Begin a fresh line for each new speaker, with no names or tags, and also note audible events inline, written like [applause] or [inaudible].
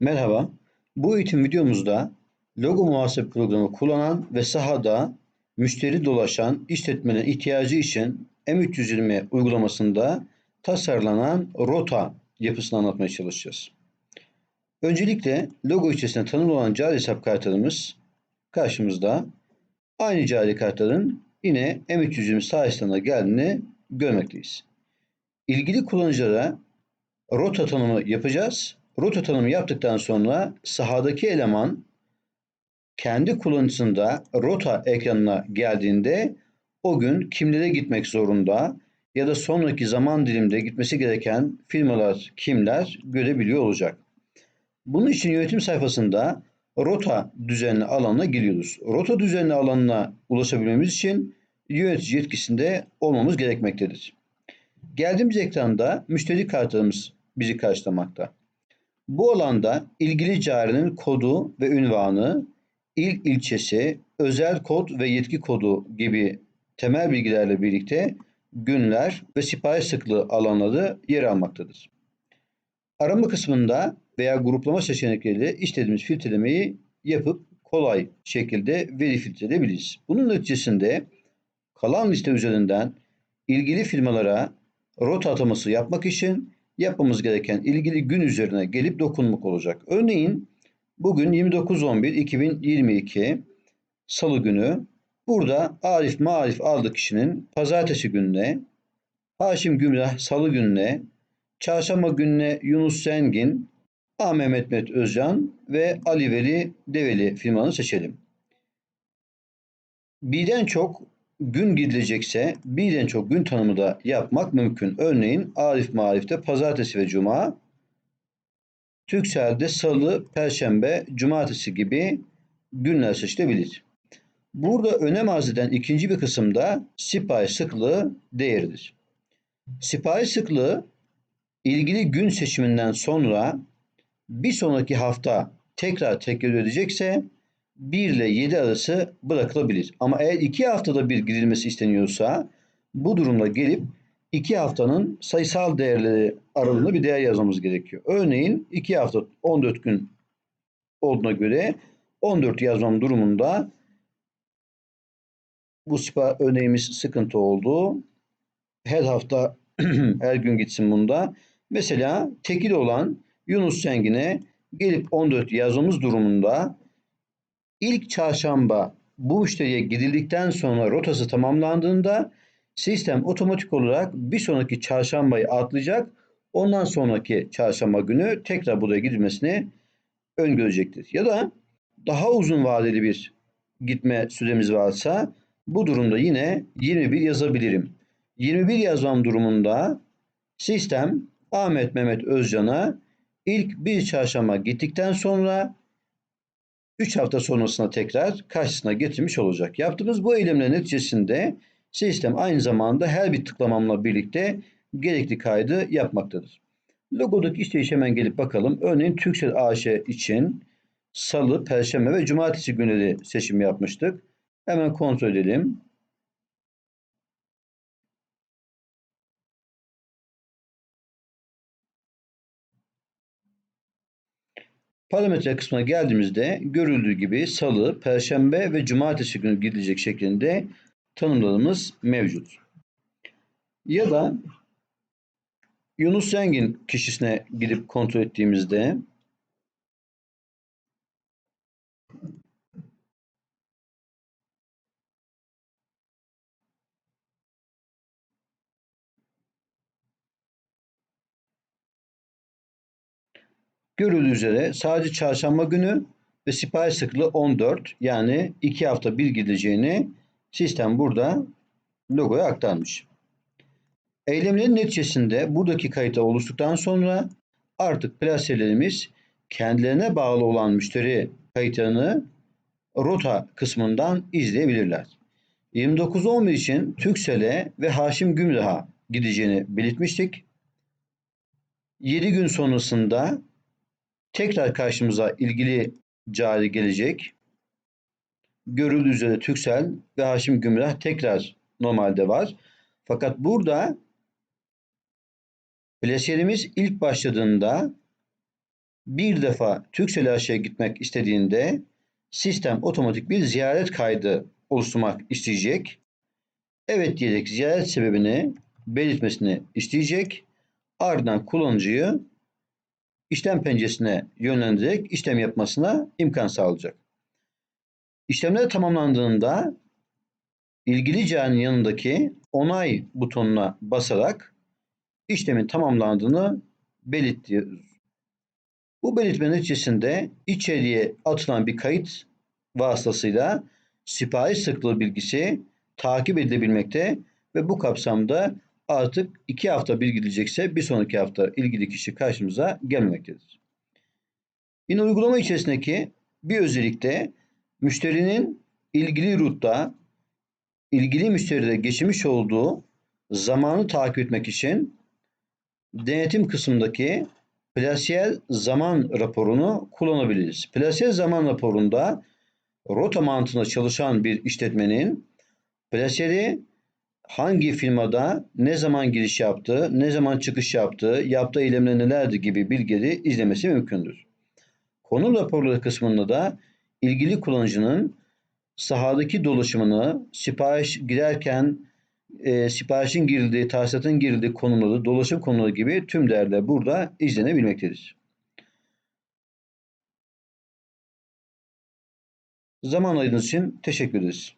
Merhaba, bu eğitim videomuzda logo muhasebe programı kullanan ve sahada müşteri dolaşan işletmenin ihtiyacı için M320 uygulamasında tasarlanan rota yapısını anlatmaya çalışacağız. Öncelikle logo içerisinde tanımlı olan cari hesap kartlarımız karşımızda. Aynı cari kartların yine M320 sayesinde geldiğini görmekteyiz. İlgili kullanıcılara rota tanımı yapacağız Rota tanımı yaptıktan sonra sahadaki eleman kendi kullanıcısında rota ekranına geldiğinde o gün kimlere gitmek zorunda ya da sonraki zaman dilimde gitmesi gereken firmalar kimler görebiliyor olacak. Bunun için yönetim sayfasında rota düzenli alanına giriyoruz. Rota düzenli alanına ulaşabilmemiz için yönetici yetkisinde olmamız gerekmektedir. Geldiğimiz ekranda müşteri kartlarımız bizi karşılamakta. Bu alanda ilgili carinin kodu ve ünvanı, il ilçesi, özel kod ve yetki kodu gibi temel bilgilerle birlikte günler ve sipariş sıklığı alanları yer almaktadır. Arama kısmında veya gruplama seçenekleriyle istediğimiz filtrelemeyi yapıp kolay şekilde veri filtreleyebiliriz. Bunun neticesinde kalan liste üzerinden ilgili firmalara rota ataması yapmak için yapmamız gereken ilgili gün üzerine gelip dokunmak olacak. Örneğin bugün 29.11.2022 Salı günü burada Arif Marif adlı kişinin pazartesi gününe, Haşim Gümrah Salı gününe, Çarşamba gününe Yunus Zengin, A. Mehmet Met Özcan ve Ali Veli Develi firmanı seçelim. Birden çok gün gidilecekse birden çok gün tanımı da yapmak mümkün. Örneğin Arif Marif'te pazartesi ve cuma, Türksel'de salı, perşembe, cumartesi gibi günler seçilebilir. Burada önem arz eden ikinci bir kısımda sipariş sıklığı değeridir. Sipariş sıklığı ilgili gün seçiminden sonra bir sonraki hafta tekrar tekrar edecekse 1 ile 7 arası bırakılabilir. Ama eğer 2 haftada bir girilmesi isteniyorsa bu durumda gelip 2 haftanın sayısal değerleri aralığında bir değer yazmamız gerekiyor. Örneğin 2 hafta 14 gün olduğuna göre 14 yazmam durumunda bu sipa örneğimiz sıkıntı oldu. Her hafta [clears throat] her gün gitsin bunda. Mesela tekil olan Yunus Zengin'e gelip 14 yazmamız durumunda İlk çarşamba bu müşteriye gidildikten sonra rotası tamamlandığında sistem otomatik olarak bir sonraki çarşambayı atlayacak. Ondan sonraki çarşamba günü tekrar buraya gidilmesini öngörecektir. Ya da daha uzun vadeli bir gitme süremiz varsa bu durumda yine 21 yazabilirim. 21 yazmam durumunda sistem Ahmet Mehmet Özcan'a ilk bir çarşamba gittikten sonra 3 hafta sonrasında tekrar karşısına getirmiş olacak. Yaptığımız bu eylemlerin neticesinde sistem aynı zamanda her bir tıklamamla birlikte gerekli kaydı yapmaktadır. Logodaki işleyiş hemen gelip bakalım. Örneğin Türksel AŞ için salı, perşembe ve cumartesi günleri seçim yapmıştık. Hemen kontrol edelim. Parametre kısmına geldiğimizde görüldüğü gibi salı, perşembe ve cumartesi günü gidilecek şeklinde tanımlarımız mevcut. Ya da Yunus Zengin kişisine gidip kontrol ettiğimizde Görüldüğü üzere sadece çarşamba günü ve sipariş sıklığı 14 yani 2 hafta bir gideceğini sistem burada logoya aktarmış. Eylemlerin neticesinde buradaki kayıtlar oluştuktan sonra artık plaselerimiz kendilerine bağlı olan müşteri kayıtlarını rota kısmından izleyebilirler. 29.11 için Türksel'e ve Haşim Gümrah'a gideceğini belirtmiştik. 7 gün sonrasında Tekrar karşımıza ilgili cari gelecek. Görüldüğü üzere Türksel ve Haşim Gümrah tekrar normalde var. Fakat burada plesiyerimiz ilk başladığında bir defa Turkcell AŞ'ye gitmek istediğinde sistem otomatik bir ziyaret kaydı oluşturmak isteyecek. Evet diyerek ziyaret sebebini belirtmesini isteyecek. Ardından kullanıcıyı işlem penceresine yönlendirerek işlem yapmasına imkan sağlayacak. İşlemler tamamlandığında ilgili cihazın yanındaki onay butonuna basarak işlemin tamamlandığını belirtiyoruz. Bu belirtme neticesinde içeriye atılan bir kayıt vasıtasıyla sipariş sıklığı bilgisi takip edilebilmekte ve bu kapsamda artık iki hafta bir gidecekse bir sonraki hafta ilgili kişi karşımıza gelmemektedir. Yine uygulama içerisindeki bir özellik de müşterinin ilgili rutta ilgili müşteride geçirmiş olduğu zamanı takip etmek için denetim kısmındaki Plasiyer zaman raporunu kullanabiliriz. Plasiyer zaman raporunda rota mantığında çalışan bir işletmenin plasiyeri hangi firmada ne zaman giriş yaptı, ne zaman çıkış yaptı, yaptığı eylemler nelerdi gibi bilgileri izlemesi mümkündür. Konu raporları kısmında da ilgili kullanıcının sahadaki dolaşımını, sipariş girerken e, siparişin girildiği, tahsilatın girildiği konuları, dolaşım konuları gibi tüm değerler burada izlenebilmektedir. Zaman ayırdığınız için teşekkür ederiz.